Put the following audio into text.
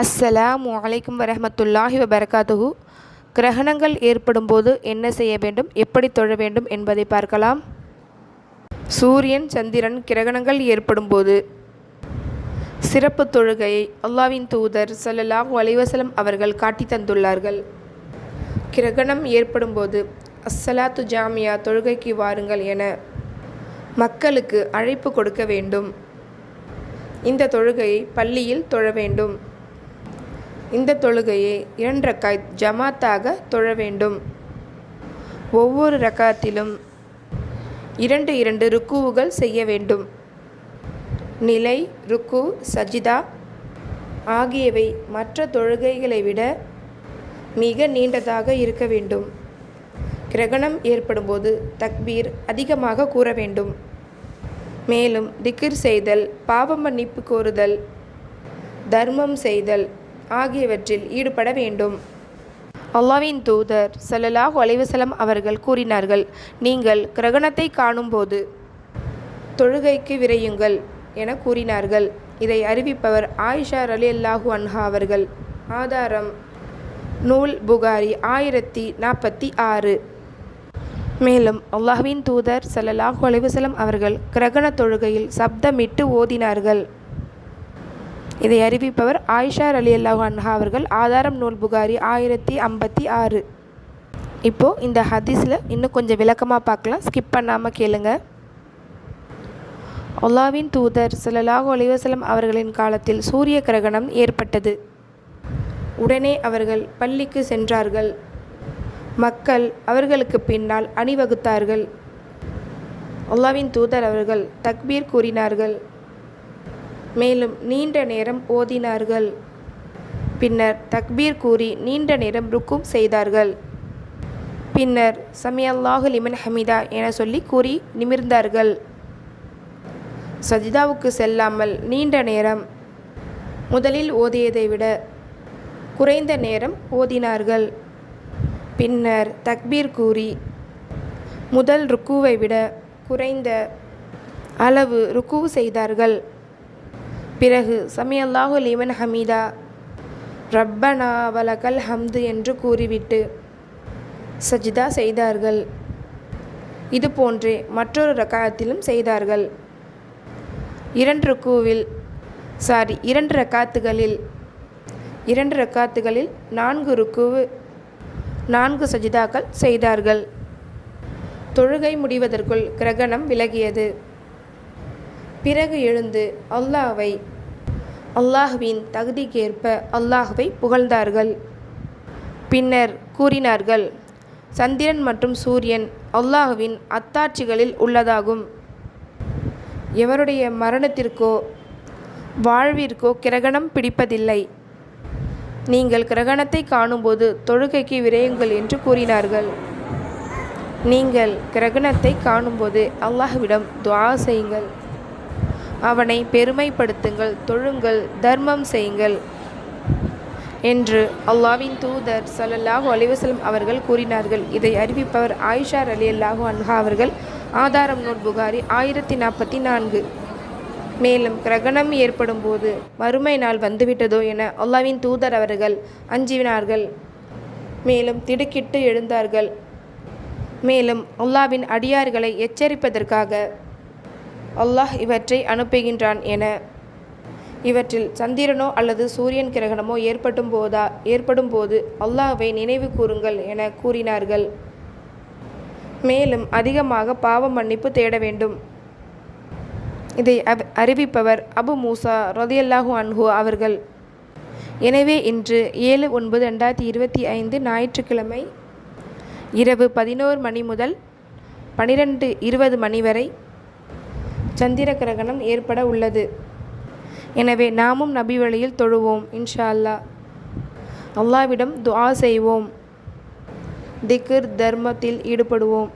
அஸ்ஸலாமு அலைக்கும் வரமத்துல்லாஹி வபரகாத்துஹு. கிரகணங்கள் ஏற்படும்போது என்ன செய்ய வேண்டும் எப்படி தொழ வேண்டும் என்பதை பார்க்கலாம். சூரியன் சந்திரன் கிரகணங்கள் ஏற்படும்போது சிறப்பு தொழுகையை அல்லாவின் தூதர் சல்லல்லாஹு அலைவசலம் அவர்கள் காட்டி தந்துள்ளார்கள். கிரகணம் ஏற்படும்போது அஸ்ஸலாத்து ஜாமியா தொழுகைக்கு வாருங்கள் என மக்களுக்கு அழைப்பு கொடுக்க வேண்டும். இந்த தொழுகையை பள்ளியில் தொழ வேண்டும். இந்த தொழுகையை இரண்டு ரக்காய் ஜமாத்தாக தொழ வேண்டும். ஒவ்வொரு ரக்காத்திலும் இரண்டு இரண்டு ருக்குவுகள் செய்ய வேண்டும். நிலை ருக்கு சஜிதா ஆகியவை மற்ற தொழுகைகளை விட மிக நீண்டதாக இருக்க வேண்டும். கிரகணம் ஏற்படும்போது தக்பீர் அதிகமாக கூற வேண்டும். மேலும் திக்கிர் செய்தல் பாவ மன்னிப்பு கோருதல் தர்மம் செய்தல் ஆகியவற்றில் ஈடுபட வேண்டும். அல்லாவின் தூதர் ஸல்லல்லாஹு அலைவசலம் அவர்கள் கூறினார்கள் நீங்கள் கிரகணத்தை காணும்போது தொழுகைக்கு விரையுங்கள் என கூறினார்கள். இதை அறிவிப்பவர் ஆயிஷா அலி அல்லாஹூ அன்ஹா அவர்கள். ஆதாரம் நூல் புகாரி ஆயிரத்தி நாற்பத்தி ஆறு. மேலும் அல்லாஹ்வின் தூதர் ஸல்லல்லாஹு அலைவசலம் அவர்கள் கிரகண தொழுகையில் சப்தமிட்டு ஓதினார்கள். இதை அறிவிப்பவர் ஆயிஷா அலி அல்லாஹ் அன்ஹா அவர்கள். ஆதாரம் நூல் புகாரி ஆயிரத்தி ஐம்பத்தி ஆறு. இப்போது இந்த ஹதீஸில் இன்னும் கொஞ்சம் விளக்கமாக பார்க்கலாம். ஸ்கிப் பண்ணாமல் கேளுங்க. ஒல்லாவின் தூதர் ஸல்லல்லாஹு அலைஹி அவர்களின் காலத்தில் சூரிய கிரகணம் ஏற்பட்டது. உடனே அவர்கள் பள்ளிக்கு சென்றார்கள். மக்கள் அவர்களுக்கு பின்னால் அணிவகுத்தார்கள். அல்லாவின் தூதர் அவர்கள் தக்பீர் கூறினார்கள். மேலும் நீண்ட நேரம் ஓதினார்கள். பின்னர் தக்பீர் கூறி நீண்ட நேரம் ருக்கும் செய்தார்கள். பின்னர் சமியல்லாஹு லிமன் ஹமிதா என சொல்லி கூறி நிமிர்ந்தார்கள். சஜிதாவுக்கு செல்லாமல் நீண்ட நேரம் முதலில் ஓதியதை விட குறைந்த நேரம் ஓதினார்கள். பின்னர் தக்பீர் கூறி முதல் ருக்குவை விட குறைந்த அளவு ருக்குவு செய்தார்கள். பிறகு சமியல்லாஹு லிமன் ஹமீதா ரப்பனா வலகல் ஹம்து என்று கூறிவிட்டு சஜிதா செய்தார்கள். இது போன்றே மற்றொரு ரக்காயத்திலும் செய்தார்கள். இரண்டு ருக்குவில் சாரி இரண்டு ரக்காத்துகளில் இரண்டு ரக்காத்துகளில் நான்கு ருக்குவு நான்கு சஜிதாக்கள் செய்தார்கள். தொழுகை முடிவதற்குள் கிரகணம் விலகியது. பிறகு எழுந்து அல்லாஹ்வை அல்லாஹ்வின் தகுதிக்கேற்ப அல்லாஹுவை புகழ்ந்தார்கள். பின்னர் கூறினார்கள் சந்திரன் மற்றும் சூரியன் அல்லாஹுவின் அத்தாட்சிகளில் உள்ளதாகும். எவருடைய மரணத்திற்கோ வாழ்விற்கோ கிரகணம் பிடிப்பதில்லை. நீங்கள் கிரகணத்தை காணும்போது தொழுகைக்கு விரையுங்கள் என்று கூறினார்கள். நீங்கள் கிரகணத்தை காணும்போது அல்லாஹ்விடம் துவா செய்யுங்கள். அவனை பெருமைப்படுத்துங்கள் தொழுங்கள் தர்மம் செய்யுங்கள் என்று அல்லாவின் தூதர் சல்லல்லாஹு அலிவசலம் அவர்கள் கூறினார்கள். இதை அறிவிப்பவர் ஆயிஷா அலி அல்லாஹு அன்ஹா அவர்கள். ஆதாரம் நூல் புகாரி ஆயிரத்தி நாற்பத்தி நான்கு மேலும் கிரகணம் ஏற்படும் போது மறுமை நாள் வந்துவிட்டதோ என அல்லாவின் தூதர் அவர்கள் அஞ்சினார்கள். மேலும் திடுக்கிட்டு எழுந்தார்கள். மேலும் அல்லாவின் அடியார்களை எச்சரிப்பதற்காக அல்லாஹ் இவற்றை அனுப்புகின்றான் என. இவற்றில் சந்திரனோ அல்லது சூரியன் கிரகணமோ ஏற்பட்டும் போதா ஏற்படும் போது அல்லாஹ்வை நினைவு கூறுங்கள் என கூறினார்கள். மேலும் அதிகமாக பாவ மன்னிப்பு தேட வேண்டும். இதை அறிவிப்பவர் அபு மூசா ரதியல்லாஹு அன்ஹு அவர்கள். எனவே இன்று ஏழு ஒன்பது ரெண்டாயிரத்தி இருபத்தி ஐந்து ஞாயிற்றுக்கிழமை இரவு பதினோரு மணி முதல் பனிரெண்டு இருபது மணி வரை சந்திர கிரகணம் ஏற்பட உள்ளது. எனவே நாமும் நபி வழியில் தொழுவோம் இன்ஷா அல்லாஹ் அல்லாவிடம் துஆ செய்வோம். திக்ர் தர்மத்தில் ஈடுபடுவோம்.